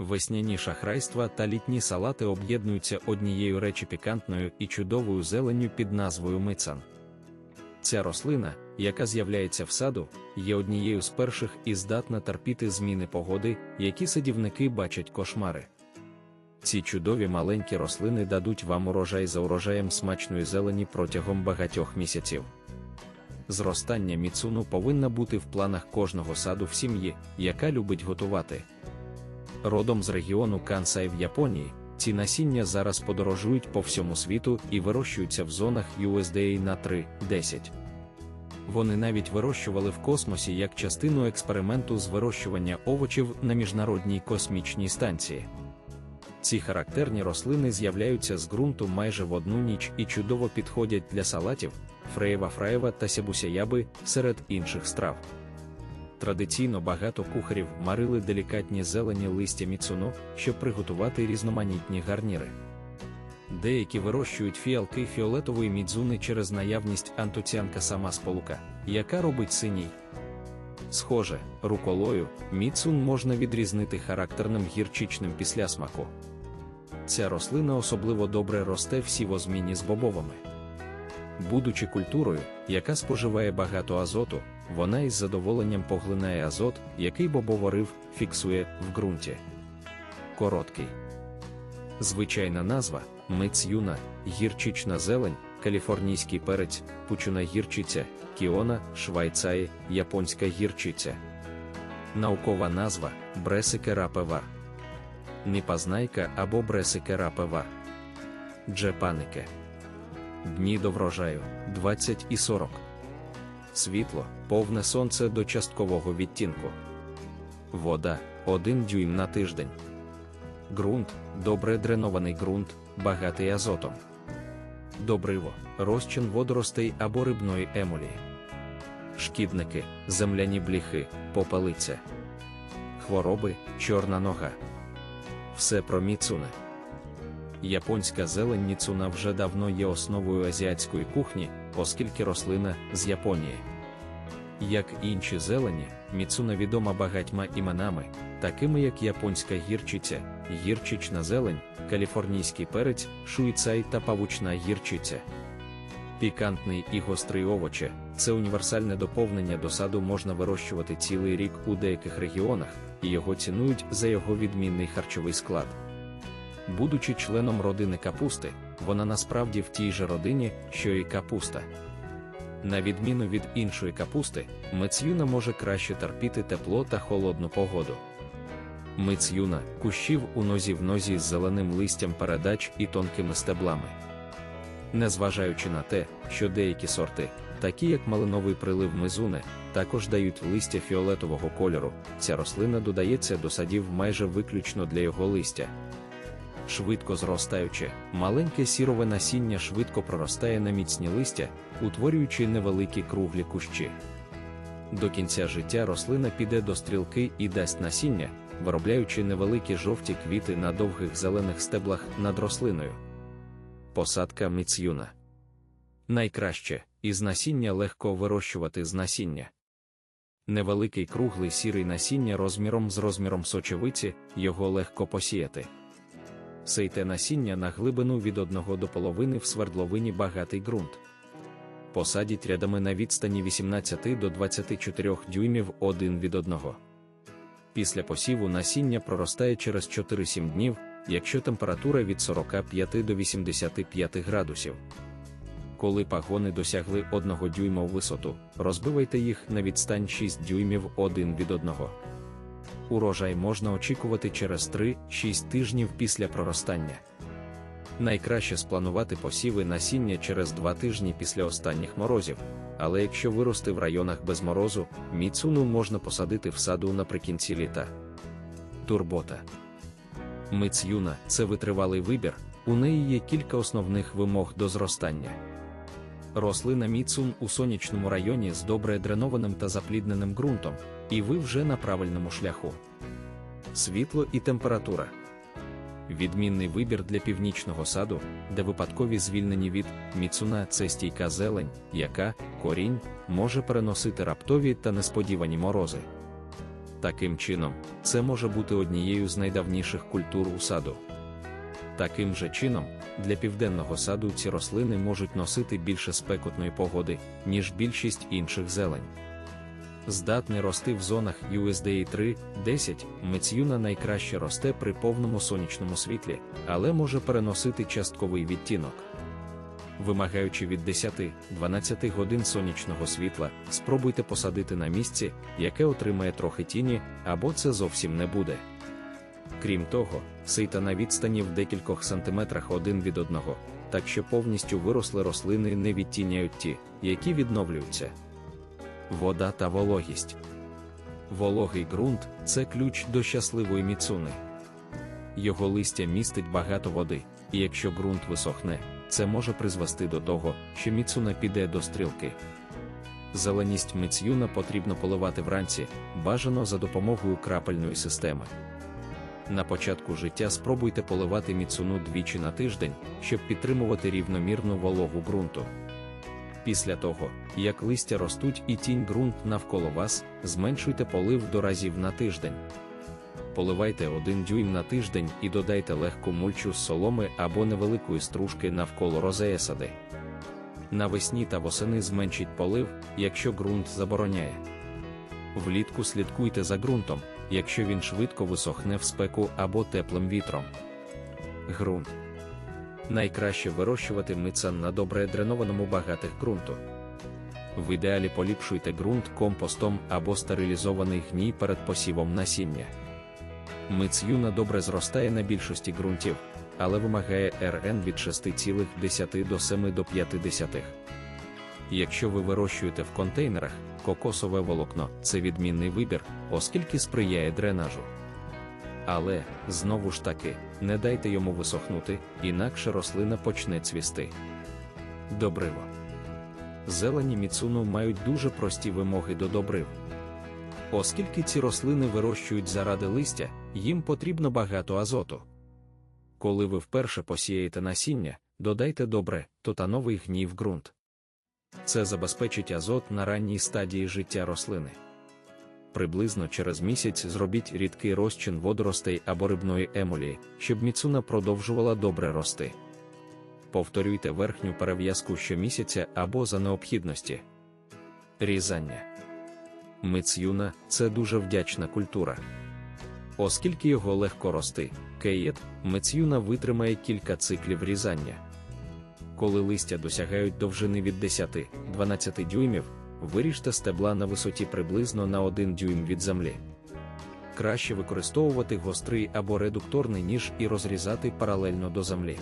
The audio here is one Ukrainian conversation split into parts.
Весняні шахрайства та літні салати об'єднуються однією речі пікантною і чудовою зеленню під назвою мицан. Ця рослина, яка з'являється в саду, є однією з перших і здатна терпіти зміни погоди, які садівники бачать кошмари. Ці чудові маленькі рослини дадуть вам урожай за урожаєм смачної зелені протягом багатьох місяців. Зростання міцуну повинна бути в планах кожного саду в сім'ї, яка любить готувати. Родом з регіону Кансай в Японії, ці насіння зараз подорожують по всьому світу і вирощуються в зонах USDA на 3-10. Вони навіть вирощували в космосі як частину експерименту з вирощування овочів на міжнародній космічній станції. Ці характерні рослини з'являються з ґрунту майже в одну ніч і чудово підходять для салатів, фреєва фраєва та сябусяяби серед інших страв. Традиційно багато кухарів марили делікатні зелені листя міцуно, щоб приготувати різноманітні гарніри. Деякі вирощують фіалки фіолетової мідзуни через наявність антоціанка сама сполука, яка робить синій. Схоже, руколою, міцун можна відрізнити характерним гірчичним післясмаку. Ця рослина особливо добре росте в сівозміні з бобовими. Будучи культурою, яка споживає багато азоту, вона із задоволенням поглинає азот, який бобоворив фіксує в ґрунті. Короткий. Звичайна назва мицюна, гірчична зелень, каліфорнійський перець, пучуна гірчиця, кіона, швайцаї, японська гірчиця. Наукова назва бресикерапевар. Ніпазнайка або бресикерапевар. Джепанике. Дні до врожаю 20 і 40. Світло, повне сонце до часткового відтінку. Вода 1 дюйм на тиждень. Ґрунт добре дренований ґрунт, багатий азотом. Добриво, розчин водоростей або рибної емулії. Шкідники, земляні бліхи, попелиця. Хвороби, чорна нога. Все про міцуне. Японська зелень ніцуна вже давно є основою азіатської кухні, оскільки рослина з Японії. Як інші зелені, міцуна відома багатьма іменами, такими як японська гірчиця, гірчична зелень, каліфорнійський перець, шуйцай та павучна гірчиця. Пікантний і гострий овоче це універсальне доповнення до саду можна вирощувати цілий рік у деяких регіонах, і його цінують за його відмінний харчовий склад. Будучи членом родини капусти, вона насправді в тій же родині, що і капуста. На відміну від іншої капусти, мецюна може краще терпіти тепло та холодну погоду. Мицюна кущів у нозі в нозі з зеленим листям передач і тонкими стеблами. Незважаючи на те, що деякі сорти, такі як малиновий прилив мизуне, також дають листя фіолетового кольору, ця рослина додається до садів майже виключно для його листя. Швидко зростаюче, маленьке сірове насіння швидко проростає на міцні листя, утворюючи невеликі круглі кущі. До кінця життя рослина піде до стрілки і дасть насіння, виробляючи невеликі жовті квіти на довгих зелених стеблах над рослиною. Посадка міцюна. Найкраще із насіння легко вирощувати з насіння. Невеликий круглий сірий насіння розміром з розміром сочевиці, його легко посіяти. Сейте насіння на глибину від 1 до половини в свердловині багатий ґрунт. Посадіть рядами на відстані 18 до 24 дюймів один від одного. Після посіву насіння проростає через 4-7 днів, якщо температура від 45 до 85 градусів. Коли пагони досягли 1 дюйма у висоту, розбивайте їх на відстань 6 дюймів один від одного. Урожай можна очікувати через 3-6 тижнів після проростання. Найкраще спланувати посіви насіння через 2 тижні після останніх морозів, але якщо вирости в районах без морозу, міцуну можна посадити в саду наприкінці літа. Турбота. Мицюна це витривалий вибір, у неї є кілька основних вимог до зростання. Рослина міцун у сонячному районі з добре дренованим та заплідненим ґрунтом, і ви вже на правильному шляху. Світло і температура. Відмінний вибір для північного саду, де випадкові звільнені від міцуна це стійка зелень, яка корінь може переносити раптові та несподівані морози. Таким чином, це може бути однією з найдавніших культур у саду. Таким же чином, для південного саду ці рослини можуть носити більше спекотної погоди, ніж більшість інших зелень. Здатний рости в зонах USDA 3, 10, мецюна найкраще росте при повному сонячному світлі, але може переносити частковий відтінок. Вимагаючи від 10-12 годин сонячного світла, спробуйте посадити на місці, яке отримає трохи тіні, або це зовсім не буде. Крім того, сейта на відстані в декількох сантиметрах один від одного, так що повністю виросли рослини не відтіняють ті, які відновлюються. Вода та вологість. Вологий ґрунт це ключ до щасливої міцуни. Його листя містить багато води, і якщо ґрунт висохне, це може призвести до того, що міцуна піде до стрілки. Зеленість мицюна потрібно поливати вранці, бажано за допомогою крапельної системи. На початку життя спробуйте поливати міцуну двічі на тиждень, щоб підтримувати рівномірну вологу ґрунту. Після того, як листя ростуть і тінь ґрунт навколо вас, зменшуйте полив до разів на тиждень. Поливайте один дюйм на тиждень і додайте легку мульчу з соломи або невеликої стружки навколо розеесади. Навесні та восени зменшіть полив, якщо ґрунт забороняє. Влітку слідкуйте за ґрунтом, якщо він швидко висохне в спеку або теплим вітром. Ґрунт найкраще вирощувати мицан на добре дренованому багатих ґрунту. В ідеалі поліпшуйте ґрунт компостом або стерилізований гній перед посівом насіння. Мицюна добре зростає на більшості ґрунтів, але вимагає РН від 6,10 до 7 до 50. Якщо ви вирощуєте в контейнерах, кокосове волокно це відмінний вибір, оскільки сприяє дренажу. Але, знову ж таки, не дайте йому висохнути, інакше рослина почне цвісти. Добриво. Зелені міцуну мають дуже прості вимоги до добрив. Оскільки ці рослини вирощують заради листя, їм потрібно багато азоту. Коли ви вперше посієте насіння, додайте добре, тотановий в ґрунт. Це забезпечить азот на ранній стадії життя рослини. Приблизно через місяць зробіть рідкий розчин водоростей або рибної емолії, щоб міцуна продовжувала добре рости. Повторюйте верхню перев'язку щомісяця або за необхідності. Різання Мицюна це дуже вдячна культура. Оскільки його легко рости, кейет, мицюна витримає кілька циклів різання. Коли листя досягають довжини від 10-12 дюймів, виріжте стебла на висоті приблизно на 1 дюйм від землі. Краще використовувати гострий або редукторний ніж і розрізати паралельно до землі.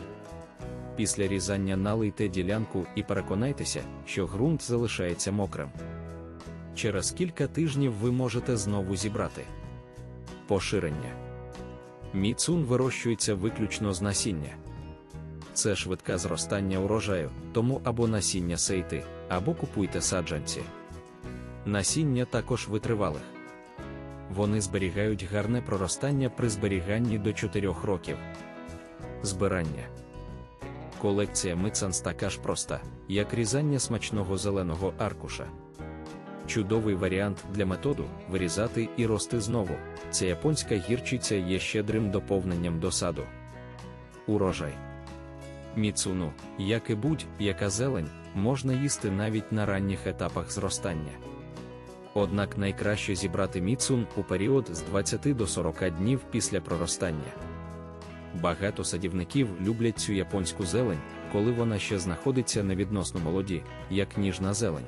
Після різання налийте ділянку і переконайтеся, що ґрунт залишається мокрим. Через кілька тижнів ви можете знову зібрати поширення. Міцун вирощується виключно з насіння. Це швидке зростання урожаю, тому або насіння сейти, або купуйте саджанці. Насіння також витривалих. Вони зберігають гарне проростання при зберіганні до 4 років. Збирання. Колекція Мицанс така ж проста, як різання смачного зеленого аркуша. Чудовий варіант для методу вирізати і рости знову. Ця японська гірчиця є щедрим доповненням до саду. Урожай. Міцуну, як і будь-яка зелень, можна їсти навіть на ранніх етапах зростання. Однак найкраще зібрати міцун у період з 20 до 40 днів після проростання. Багато садівників люблять цю японську зелень, коли вона ще знаходиться на відносно молоді, як ніжна зелень.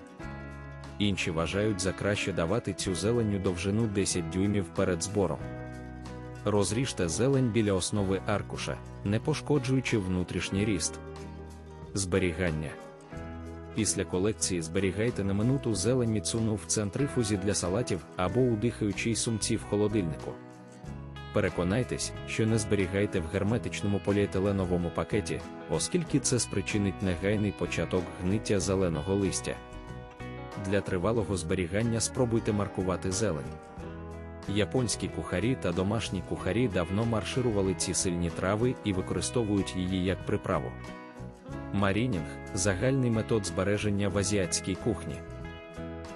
Інші вважають за краще давати цю зеленню довжину 10 дюймів перед збором. Розріжте зелень біля основи аркуша, не пошкоджуючи внутрішній ріст. Зберігання. Після колекції зберігайте на минуту зелень міцуну в центрифузі для салатів або у дихаючій сумці в холодильнику. Переконайтесь, що не зберігайте в герметичному поліетиленовому пакеті, оскільки це спричинить негайний початок гниття зеленого листя. Для тривалого зберігання спробуйте маркувати зелень. Японські кухарі та домашні кухарі давно марширували ці сильні трави і використовують її як приправу. Марінінг загальний метод збереження в азіатській кухні.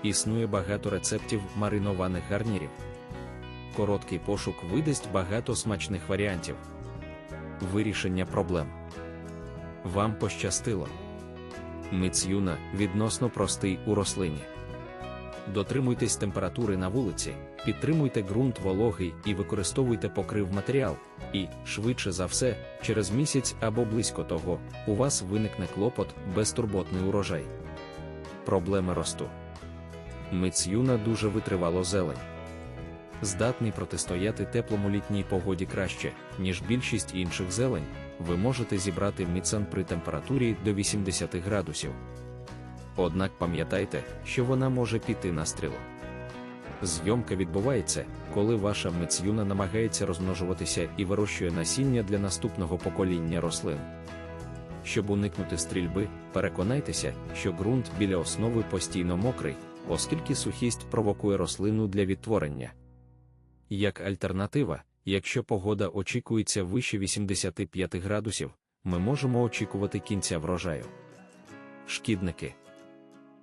Існує багато рецептів маринованих гарнірів. короткий пошук видасть багато смачних варіантів. Вирішення проблем. Вам пощастило. Мицюна відносно простий у рослині. Дотримуйтесь температури на вулиці, підтримуйте ґрунт вологий і використовуйте покрив матеріал. І, швидше за все, через місяць або близько того, у вас виникне клопот безтурботний урожай. Проблеми росту. Мицюна дуже витривало зелень. Здатний протистояти теплому літній погоді краще, ніж більшість інших зелень, ви можете зібрати міцан при температурі до 80 градусів. Однак пам'ятайте, що вона може піти на стрілу. Зйомка відбувається, коли ваша мицюна намагається розмножуватися і вирощує насіння для наступного покоління рослин. Щоб уникнути стрільби, переконайтеся, що ґрунт біля основи постійно мокрий, оскільки сухість провокує рослину для відтворення. Як альтернатива, якщо погода очікується вище 85 градусів, ми можемо очікувати кінця врожаю. Шкідники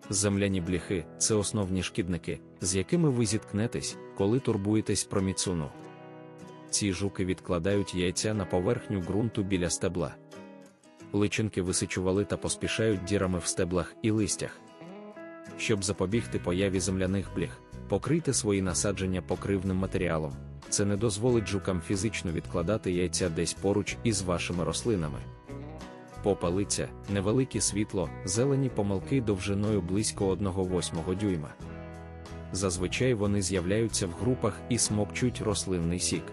Земляні бляхи це основні шкідники, з якими ви зіткнетесь, коли турбуєтесь про міцуну. Ці жуки відкладають яйця на поверхню ґрунту біля стебла. Личинки висичували та поспішають дірами в стеблах і листях. Щоб запобігти появі земляних бліх, покрийте свої насадження покривним матеріалом. Це не дозволить жукам фізично відкладати яйця десь поруч із вашими рослинами. Попелиця, невелике світло, зелені помилки довжиною близько 1,8 дюйма. Зазвичай вони з'являються в групах і смокчуть рослинний сік.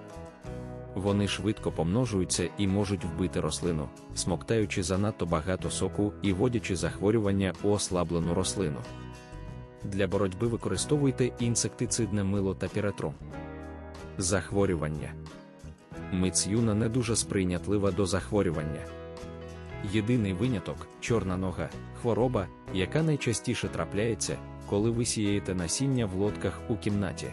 Вони швидко помножуються і можуть вбити рослину, смоктаючи занадто багато соку і водячи захворювання у ослаблену рослину. Для боротьби використовуйте інсектицидне мило та піретром. Захворювання. Мицюна не дуже сприйнятлива до захворювання. Єдиний виняток чорна нога, хвороба, яка найчастіше трапляється, коли ви сієте насіння в лодках у кімнаті.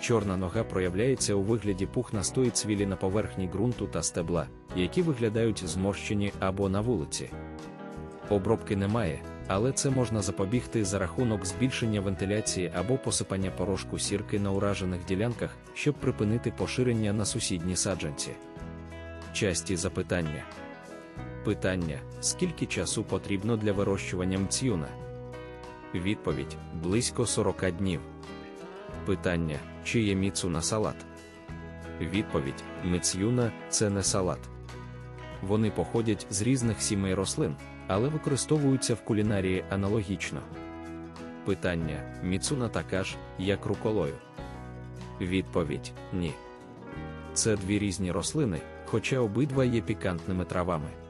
Чорна нога проявляється у вигляді пухнастої цвілі на поверхні ґрунту та стебла, які виглядають зморщені або на вулиці. Обробки немає, але це можна запобігти за рахунок збільшення вентиляції або посипання порошку сірки на уражених ділянках, щоб припинити поширення на сусідні саджанці. Часті запитання. Питання: скільки часу потрібно для вирощування мцюна? Відповідь: близько 40 днів. Питання: чи є міцуна салат? Відповідь: мицюна це не салат. Вони походять з різних сімей рослин, але використовуються в кулінарії аналогічно. Питання: міцуна така ж, як руколою? Відповідь: ні. Це дві різні рослини, хоча обидва є пікантними травами.